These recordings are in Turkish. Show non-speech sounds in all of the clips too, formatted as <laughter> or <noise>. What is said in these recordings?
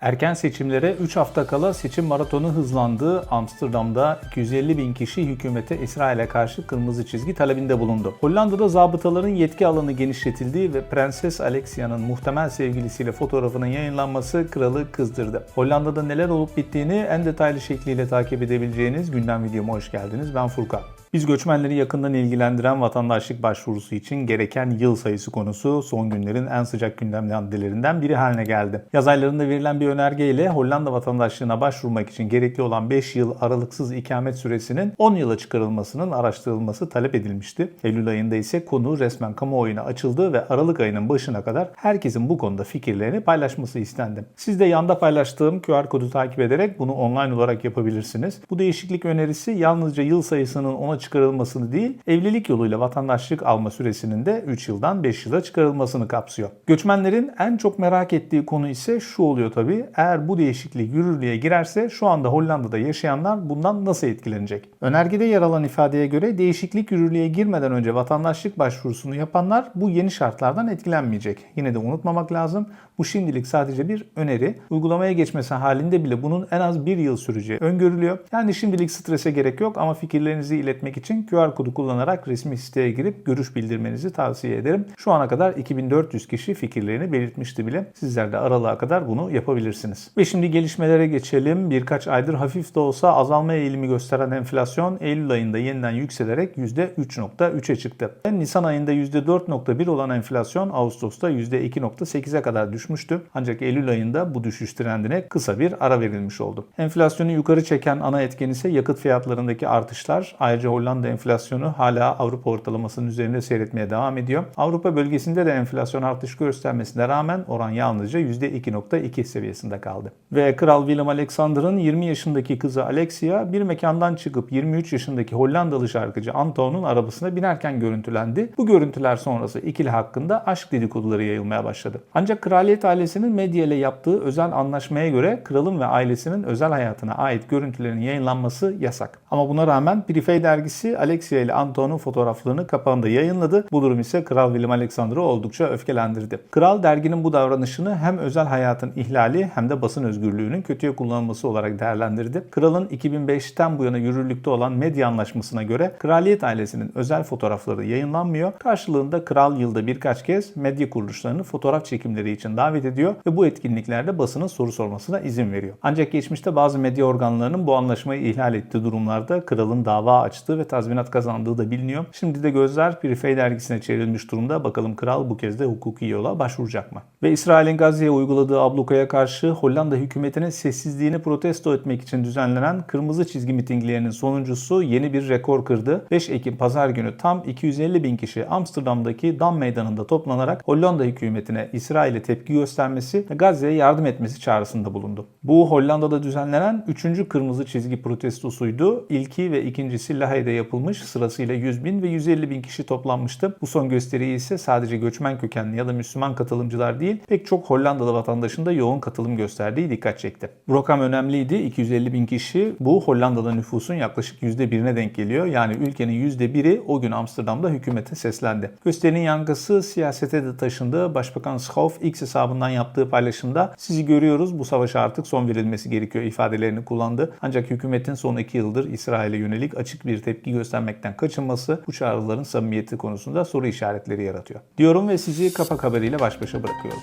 Erken seçimlere 3 hafta kala seçim maratonu hızlandı. Amsterdam'da 250 bin kişi hükümete İsrail'e karşı kırmızı çizgi talebinde bulundu. Hollanda'da zabıtaların yetki alanı genişletildi ve Prenses Alexia'nın muhtemel sevgilisiyle fotoğrafının yayınlanması kralı kızdırdı. Hollanda'da neler olup bittiğini en detaylı şekliyle takip edebileceğiniz gündem videoma hoş geldiniz. Ben Furkan. Biz göçmenleri yakından ilgilendiren vatandaşlık başvurusu için gereken yıl sayısı konusu son günlerin en sıcak gündem maddelerinden biri haline geldi. Yaz aylarında verilen bir önerge ile Hollanda vatandaşlığına başvurmak için gerekli olan 5 yıl aralıksız ikamet süresinin 10 yıla çıkarılmasının araştırılması talep edilmişti. Eylül ayında ise konu resmen kamuoyuna açıldı ve Aralık ayının başına kadar herkesin bu konuda fikirlerini paylaşması istendi. Siz de yanda paylaştığım QR kodu takip ederek bunu online olarak yapabilirsiniz. Bu değişiklik önerisi yalnızca yıl sayısının ona çıkarılmasını değil, evlilik yoluyla vatandaşlık alma süresinin de 3 yıldan 5 yıla çıkarılmasını kapsıyor. Göçmenlerin en çok merak ettiği konu ise şu oluyor tabii. Eğer bu değişiklik yürürlüğe girerse şu anda Hollanda'da yaşayanlar bundan nasıl etkilenecek? Önergede yer alan ifadeye göre değişiklik yürürlüğe girmeden önce vatandaşlık başvurusunu yapanlar bu yeni şartlardan etkilenmeyecek. Yine de unutmamak lazım. Bu şimdilik sadece bir öneri. Uygulamaya geçmesi halinde bile bunun en az bir yıl süreceği öngörülüyor. Yani şimdilik strese gerek yok ama fikirlerinizi iletmek için QR kodu kullanarak resmi siteye girip görüş bildirmenizi tavsiye ederim. Şu ana kadar 2400 kişi fikirlerini belirtmişti bile. Sizler de aralığa kadar bunu yapabilirsiniz. Ve şimdi gelişmelere geçelim. Birkaç aydır hafif de olsa azalma eğilimi gösteren enflasyon Eylül ayında yeniden yükselerek %3.3'e çıktı. Nisan ayında %4.1 olan enflasyon Ağustos'ta %2.8'e kadar düşmüştü. Ancak Eylül ayında bu düşüş trendine kısa bir ara verilmiş oldu. Enflasyonu yukarı çeken ana etken ise yakıt fiyatlarındaki artışlar. Ayrıca Hollanda enflasyonu hala Avrupa ortalamasının üzerinde seyretmeye devam ediyor. Avrupa bölgesinde de enflasyon artış göstermesine rağmen oran yalnızca %2.2 seviyesinde kaldı. Ve Kral Willem Alexander'ın 20 yaşındaki kızı Alexia bir mekandan çıkıp 23 yaşındaki Hollandalı şarkıcı Anto'nun arabasına binerken görüntülendi. Bu görüntüler sonrası ikili hakkında aşk dedikoduları yayılmaya başladı. Ancak kraliyet ailesinin medya ile yaptığı özel anlaşmaya göre kralın ve ailesinin özel hayatına ait görüntülerin yayınlanması yasak. Ama buna rağmen Prifey dergisi Alexia ile Anton'un fotoğraflarını kapağında yayınladı. Bu durum ise Kral Willem Alexander'ı oldukça öfkelendirdi. Kral derginin bu davranışını hem özel hayatın ihlali hem de basın özgürlüğünün kötüye kullanılması olarak değerlendirdi. Kralın 2005'ten bu yana yürürlükte olan medya anlaşmasına göre kraliyet ailesinin özel fotoğrafları yayınlanmıyor. Karşılığında kral yılda birkaç kez medya kuruluşlarını fotoğraf çekimleri için davet ediyor ve bu etkinliklerde basının soru sormasına izin veriyor. Ancak geçmişte bazı medya organlarının bu anlaşmayı ihlal ettiği durumlarda kralın dava açtığı ve tazminat kazandığı da biliniyor. Şimdi de gözler Prifey dergisine çevrilmiş durumda. Bakalım kral bu kez de hukuki yola başvuracak mı? Ve İsrail'in Gazze'ye uyguladığı ablukaya karşı Hollanda hükümetinin sessizliğini protesto etmek için düzenlenen kırmızı çizgi mitinglerinin sonuncusu yeni bir rekor kırdı. 5 Ekim pazar günü tam 250 bin kişi Amsterdam'daki Dam Meydanı'nda toplanarak Hollanda hükümetine İsrail'e tepki göstermesi ve Gazze'ye yardım etmesi çağrısında bulundu. Bu Hollanda'da düzenlenen 3. kırmızı çizgi protestosuydu. İlki ve ikincisi Lahey'de yapılmış sırasıyla 100 bin ve 150 bin kişi toplanmıştı. Bu son gösteriyi ise sadece göçmen kökenli ya da Müslüman katılımcılar değil pek çok Hollandalı vatandaşın da yoğun katılım gösterdiği dikkat çekti. Bu rakam önemliydi. 250 bin kişi bu Hollanda'da nüfusun yaklaşık %1'ine denk geliyor. Yani ülkenin %1'i o gün Amsterdam'da hükümete seslendi. Gösterinin yankısı siyasete de taşındı. Başbakan Schoof X hesabından yaptığı paylaşımda sizi görüyoruz bu savaşa artık son verilmesi gerekiyor ifadelerini kullandı. Ancak hükümetin son iki yıldır İsrail'e yönelik açık bir tepki göstermekten kaçınması bu çağrıların samimiyeti konusunda soru işaretleri yaratıyor. Diyorum ve sizi kapak haberiyle baş başa bırakıyorum.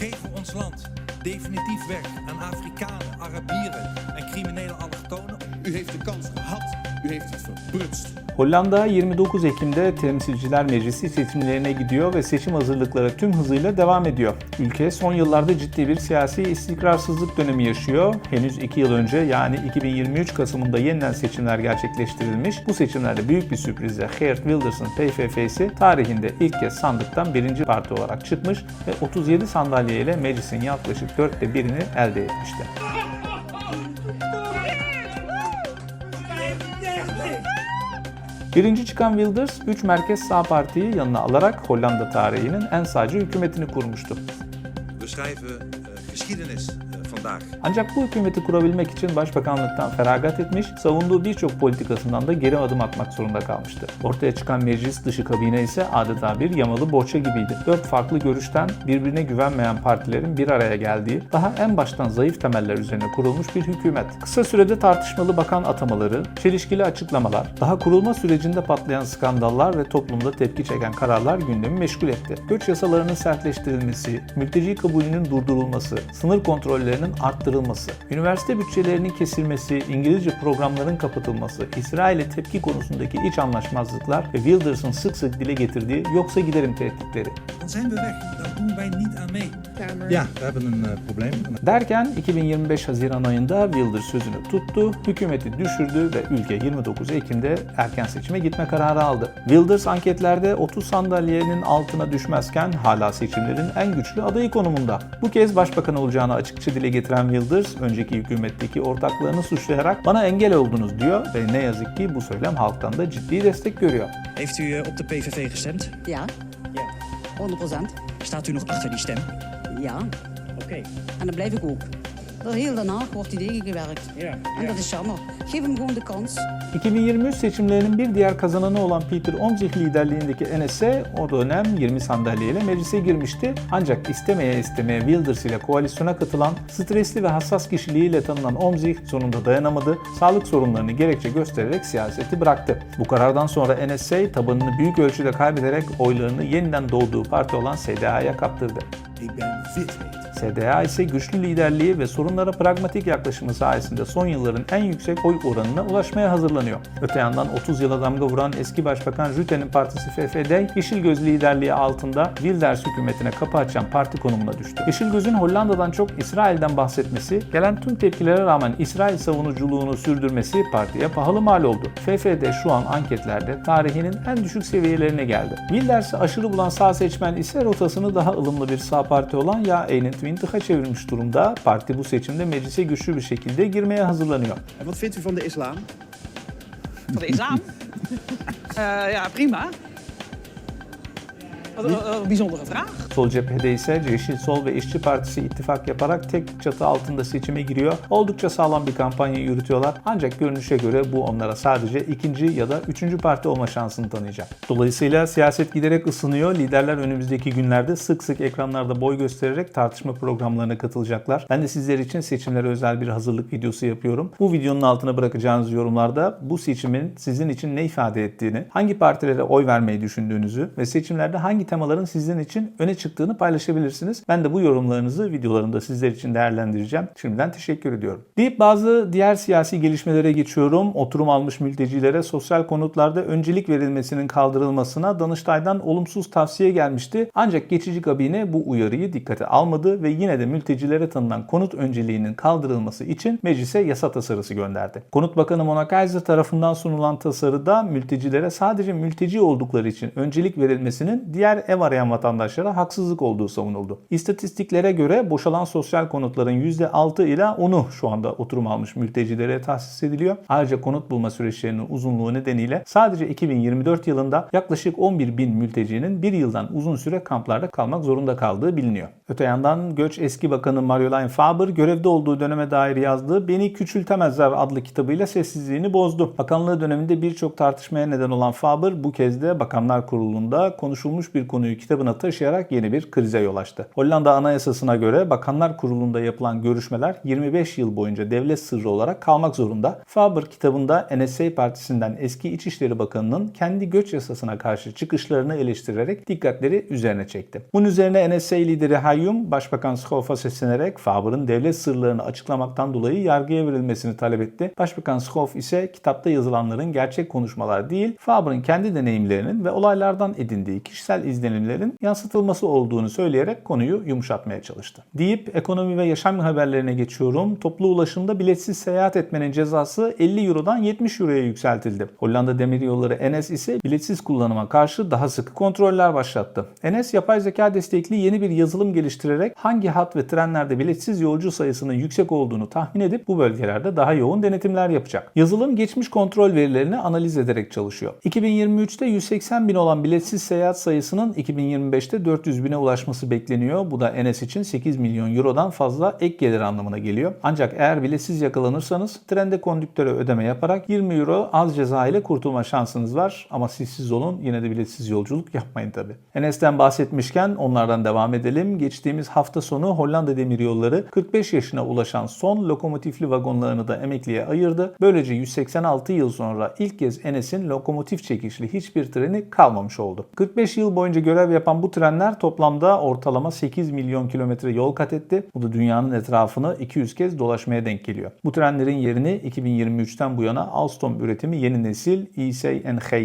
Geven ons land definitief weg aan Afrikanen, Arabieren en criminele allochtonen. U heeft de kans gehad, Hollanda 29 Ekim'de Temsilciler Meclisi seçimlerine gidiyor ve seçim hazırlıkları tüm hızıyla devam ediyor. Ülke son yıllarda ciddi bir siyasi istikrarsızlık dönemi yaşıyor. Henüz 2 yıl önce yani 2023 Kasım'ında yeniden seçimler gerçekleştirilmiş. Bu seçimlerde büyük bir sürprizle Geert Wilders'ın PVV'si tarihinde ilk kez sandıktan birinci parti olarak çıkmış ve 37 sandalye ile meclisin yaklaşık dörtte birini elde etmişti. Birinci çıkan Wilders, 3 merkez sağ partiyi yanına alarak Hollanda tarihinin en sağcı hükümetini kurmuştu. We schrijven eh, geschiedenis vandaag. Ancak bu hükümeti kurabilmek için başbakanlıktan feragat etmiş, savunduğu birçok politikasından da geri adım atmak zorunda kalmıştı. Ortaya çıkan meclis dışı kabine ise adeta bir yamalı bohça gibiydi. Dört farklı görüşten birbirine güvenmeyen partilerin bir araya geldiği, daha en baştan zayıf temeller üzerine kurulmuş bir hükümet. Kısa sürede tartışmalı bakan atamaları, çelişkili açıklamalar, daha kurulma sürecinde patlayan skandallar ve toplumda tepki çeken kararlar gündemi meşgul etti. Göç yasalarının sertleştirilmesi, mülteci kabulünün durdurulması, sınır kontrollerinin arttırılması, üniversite bütçelerinin kesilmesi, İngilizce programların kapatılması, İsrail'e tepki konusundaki iç anlaşmazlıklar ve Wilders'ın sık sık dile getirdiği yoksa giderim tehditleri. Eh, probleem. Derken 2025 Haziran ayında Wilders sözünü tuttu, hükümeti düşürdü ve ülke 29 Ekim'de erken seçime gitme kararı aldı. Wilders anketlerde 30 sandalyenin altına düşmezken hala seçimlerin en güçlü adayı konumunda. Bu kez başbakan olacağını açıkça dile getiren Wilders, önceki hükümetteki ortaklarını suçlayarak bana engel oldunuz diyor ve ne yazık ki bu söylem halktan da ciddi destek görüyor. Heeft u eh, op de PVV gestemd? Ja, Ja. 100%. Staat u nog achter die stem? Ja, Oké. en dat blijf ik ook. Door heel Den Haag wordt die tegengewerkt. Ja. En dat is jammer. Geef hem gewoon de kans. 2023 seçimlerinin bir diğer kazananı olan Peter Omtzigt liderliğindeki NSC o dönem 20 sandalyeyle meclise girmişti. Ancak istemeye istemeye Wilders ile koalisyona katılan stresli ve hassas kişiliğiyle tanınan Omtzigt sonunda dayanamadı. Sağlık sorunlarını gerekçe göstererek siyaseti bıraktı. Bu karardan sonra NSC tabanını büyük ölçüde kaybederek oylarını yeniden doğduğu parti olan SDA'ya kaptırdı. SDA ise güçlü liderliği ve sorunlara pragmatik yaklaşımı sayesinde son yılların en yüksek oy oranına ulaşmaya hazırlanıyor. Öte yandan 30 yıla damga vuran eski başbakan Rüte'nin partisi FFD, Yeşil Göz liderliği altında Wilders hükümetine kapı açan parti konumuna düştü. Yeşil Göz'ün Hollanda'dan çok İsrail'den bahsetmesi, gelen tüm tepkilere rağmen İsrail savunuculuğunu sürdürmesi partiye pahalı mal oldu. FFD şu an anketlerde tarihinin en düşük seviyelerine geldi. Wilders'i aşırı bulan sağ seçmen ise rotasını daha ılımlı bir sağ parti olan Ya Einend Windhoek'a çevirmiş durumda. Parti bu seçimde meclise güçlü bir şekilde girmeye hazırlanıyor. Wat vindt u van de islam? Van de islam? <laughs> Eh, ja, prima. Wat een, een bijzondere vraag. Sol cephede ise Yeşil Sol ve İşçi Partisi ittifak yaparak tek çatı altında seçime giriyor. Oldukça sağlam bir kampanya yürütüyorlar. Ancak görünüşe göre bu onlara sadece ikinci ya da üçüncü parti olma şansını tanıyacak. Dolayısıyla siyaset giderek ısınıyor. Liderler önümüzdeki günlerde sık sık ekranlarda boy göstererek tartışma programlarına katılacaklar. Ben de sizler için seçimlere özel bir hazırlık videosu yapıyorum. Bu videonun altına bırakacağınız yorumlarda bu seçimin sizin için ne ifade ettiğini, hangi partilere oy vermeyi düşündüğünüzü ve seçimlerde hangi temaların sizin için öne çıktığını paylaşabilirsiniz. Ben de bu yorumlarınızı videolarımda sizler için değerlendireceğim. Şimdiden teşekkür ediyorum. Deyip bazı diğer siyasi gelişmelere geçiyorum. Oturum almış mültecilere sosyal konutlarda öncelik verilmesinin kaldırılmasına Danıştay'dan olumsuz tavsiye gelmişti. Ancak geçici kabine bu uyarıyı dikkate almadı ve yine de mültecilere tanınan konut önceliğinin kaldırılması için meclise yasa tasarısı gönderdi. Konut Bakanı Mona Kaiser tarafından sunulan tasarıda mültecilere sadece mülteci oldukları için öncelik verilmesinin diğer ev arayan vatandaşlara haksızlık olduğu savunuldu. İstatistiklere göre boşalan sosyal konutların %6 ile 10'u şu anda oturum almış mültecilere tahsis ediliyor. Ayrıca konut bulma süreçlerinin uzunluğu nedeniyle sadece 2024 yılında yaklaşık 11 bin mültecinin bir yıldan uzun süre kamplarda kalmak zorunda kaldığı biliniyor. Öte yandan Göç eski bakanı Marjolein Faber görevde olduğu döneme dair yazdığı Beni Küçültemezler adlı kitabıyla sessizliğini bozdu. Bakanlığı döneminde birçok tartışmaya neden olan Faber bu kez de Bakanlar Kurulu'nda konuşulmuş bir konuyu kitabına taşıyarak yeni bir krize yol açtı. Hollanda Anayasası'na göre Bakanlar Kurulu'nda yapılan görüşmeler 25 yıl boyunca devlet sırrı olarak kalmak zorunda. Faber kitabında NSA Partisi'nden eski İçişleri Bakanı'nın kendi göç yasasına karşı çıkışlarını eleştirerek dikkatleri üzerine çekti. Bunun üzerine NSA lideri Hayyum, Başbakan Schof'a seslenerek Faber'ın devlet sırlarını açıklamaktan dolayı yargıya verilmesini talep etti. Başbakan Schof ise kitapta yazılanların gerçek konuşmalar değil, Faber'ın kendi deneyimlerinin ve olaylardan edindiği kişisel izlenimlerin yansıtılması olduğunu söyleyerek konuyu yumuşatmaya çalıştı. Deyip ekonomi ve yaşam haberlerine geçiyorum. Toplu ulaşımda biletsiz seyahat etmenin cezası 50 Euro'dan 70 Euro'ya yükseltildi. Hollanda Demiryolları NS ise biletsiz kullanıma karşı daha sıkı kontroller başlattı. NS yapay zeka destekli yeni bir yazılım geliştirerek hangi hat ve trenlerde biletsiz yolcu sayısının yüksek olduğunu tahmin edip bu bölgelerde daha yoğun denetimler yapacak. Yazılım geçmiş kontrol verilerini analiz ederek çalışıyor. 2023'te 180 bin olan biletsiz seyahat sayısını sayısının 2025'te 400 bine ulaşması bekleniyor. Bu da Enes için 8 milyon eurodan fazla ek gelir anlamına geliyor. Ancak eğer biletsiz yakalanırsanız trende kondüktöre ödeme yaparak 20 euro az ceza ile kurtulma şansınız var. Ama siz siz olun yine de biletsiz yolculuk yapmayın tabi. Enes'ten bahsetmişken onlardan devam edelim. Geçtiğimiz hafta sonu Hollanda Demiryolları 45 yaşına ulaşan son lokomotifli vagonlarını da emekliye ayırdı. Böylece 186 yıl sonra ilk kez Enes'in lokomotif çekişli hiçbir treni kalmamış oldu. 45 yıl boyunca görev yapan bu trenler toplamda ortalama 8 milyon kilometre yol kat etti. Bu da dünyanın etrafını 200 kez dolaşmaya denk geliyor. Bu trenlerin yerini 2023'ten bu yana Alstom üretimi yeni nesil E-Say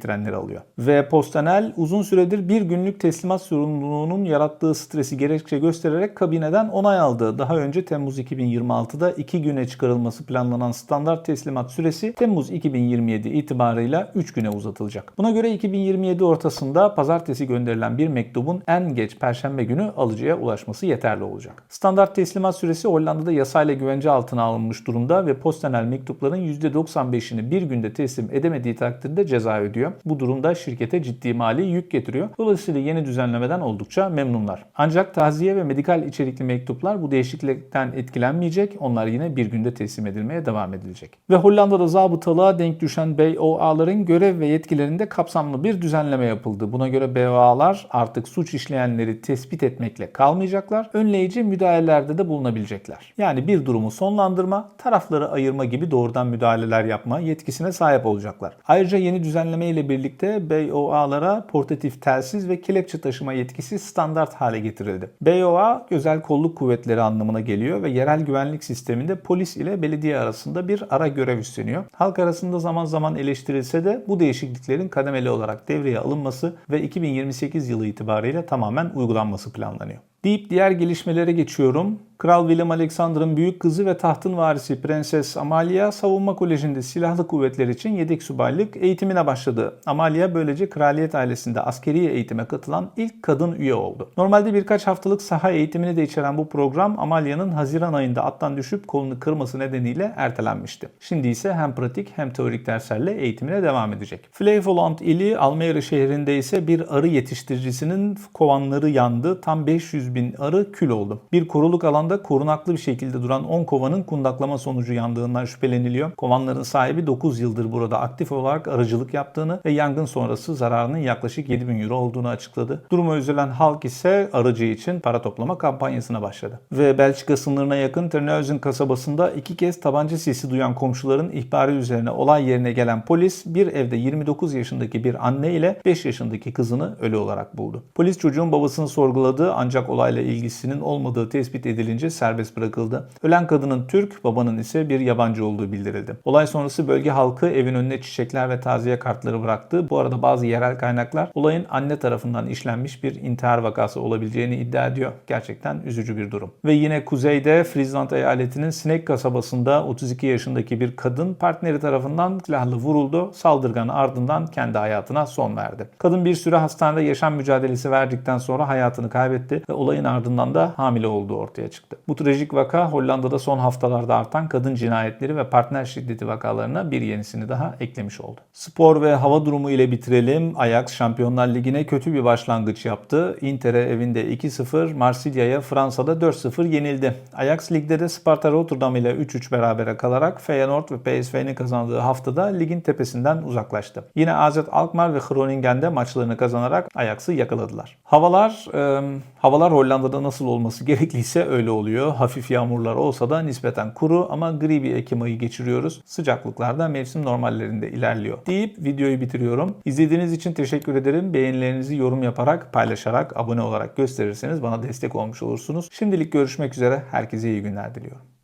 trenleri alıyor. Ve Postanel uzun süredir bir günlük teslimat sorumluluğunun yarattığı stresi gerekçe göstererek kabineden onay aldı. Daha önce Temmuz 2026'da 2 güne çıkarılması planlanan standart teslimat süresi Temmuz 2027 itibarıyla 3 güne uzatılacak. Buna göre 2027 ortasında pazartesi gönderilen bir mektubun en geç perşembe günü alıcıya ulaşması yeterli olacak. Standart teslimat süresi Hollanda'da yasayla güvence altına alınmış durumda ve Postanel mektupların %95'ini bir günde teslim edemediği takdirde ceza ödüyor. Bu durumda şirkete ciddi mali yük getiriyor. Dolayısıyla yeni düzenlemeden oldukça memnunlar. Ancak taziye ve medikal içerikli mektuplar bu değişiklikten etkilenmeyecek. Onlar yine bir günde teslim edilmeye devam edilecek. Ve Hollanda'da zabıtalığa denk düşen BOA'ların görev ve yetkilerinde kapsamlı bir düzenleme yapıldı. Buna göre BOA'lar artık suç işleyenleri tespit etmekle kalmayacaklar. Önleyici müdahalelerde de bulunabilecekler. Yani bir durumu sonlandırma, tarafları ayırma gibi doğrudan müdahaleler yapma yetkisine sahip olacaklar. Ayrıca yeni düzenleme ile birlikte BOA'lara portatif telsiz ve kelepçe taşıma yetkisi standart hale getirildi. BOA özel kolluk kuvvetleri anlamına geliyor ve yerel güvenlik sisteminde polis ile belediye arasında bir ara görev üstleniyor. Halk arasında zaman zaman eleştirilse de bu değişikliklerin kademeli olarak devreye alınması ve 2028 yılı itibariyle tamamen uygulanması planlanıyor. Deyip diğer gelişmelere geçiyorum. Kral Willem Alexander'ın büyük kızı ve tahtın varisi Prenses Amalia Savunma Koleji'nde silahlı kuvvetler için yedek subaylık eğitimine başladı. Amalia böylece kraliyet ailesinde askeri eğitime katılan ilk kadın üye oldu. Normalde birkaç haftalık saha eğitimini de içeren bu program Amalia'nın Haziran ayında attan düşüp kolunu kırması nedeniyle ertelenmişti. Şimdi ise hem pratik hem teorik derslerle eğitimine devam edecek. Flevoland ili Almere şehrinde ise bir arı yetiştiricisinin kovanları yandı. Tam 500 bin arı kül oldu. Bir koruluk alanda korunaklı bir şekilde duran 10 kovanın kundaklama sonucu yandığından şüpheleniliyor. Kovanların sahibi 9 yıldır burada aktif olarak arıcılık yaptığını ve yangın sonrası zararının yaklaşık 7 bin euro olduğunu açıkladı. Duruma üzülen halk ise arıcı için para toplama kampanyasına başladı. Ve Belçika sınırına yakın Terneuzen kasabasında iki kez tabanca sesi duyan komşuların ihbarı üzerine olay yerine gelen polis bir evde 29 yaşındaki bir anne ile 5 yaşındaki kızını ölü olarak buldu. Polis çocuğun babasını sorguladı ancak olayla ilgisinin olmadığı tespit edilince serbest bırakıldı. Ölen kadının Türk, babanın ise bir yabancı olduğu bildirildi. Olay sonrası bölge halkı evin önüne çiçekler ve taziye kartları bıraktı. Bu arada bazı yerel kaynaklar olayın anne tarafından işlenmiş bir intihar vakası olabileceğini iddia ediyor. Gerçekten üzücü bir durum. Ve yine kuzeyde Friesland eyaletinin Sinek kasabasında 32 yaşındaki bir kadın partneri tarafından silahlı vuruldu. Saldırganın ardından kendi hayatına son verdi. Kadın bir süre hastanede yaşam mücadelesi verdikten sonra hayatını kaybetti ve olayın ardından da hamile olduğu ortaya çıktı. Bu trajik vaka Hollanda'da son haftalarda artan kadın cinayetleri ve partner şiddeti vakalarına bir yenisini daha eklemiş oldu. Spor ve hava durumu ile bitirelim. Ajax Şampiyonlar Ligi'ne kötü bir başlangıç yaptı. Inter'e evinde 2-0, Marsilya'ya Fransa'da 4-0 yenildi. Ajax ligde de Sparta Rotterdam ile 3-3 berabere kalarak Feyenoord ve PSV'nin kazandığı haftada ligin tepesinden uzaklaştı. Yine AZ Alkmaar ve Groningen'de maçlarını kazanarak Ajax'ı yakaladılar. Havalar e, havalar Hollanda'da nasıl olması gerekliyse öyle oluyor. Hafif yağmurlar olsa da nispeten kuru ama gri bir Ekim ayı geçiriyoruz. Sıcaklıklar da mevsim normallerinde ilerliyor. Deyip videoyu bitiriyorum. İzlediğiniz için teşekkür ederim. Beğenilerinizi yorum yaparak, paylaşarak, abone olarak gösterirseniz bana destek olmuş olursunuz. Şimdilik görüşmek üzere. Herkese iyi günler diliyorum.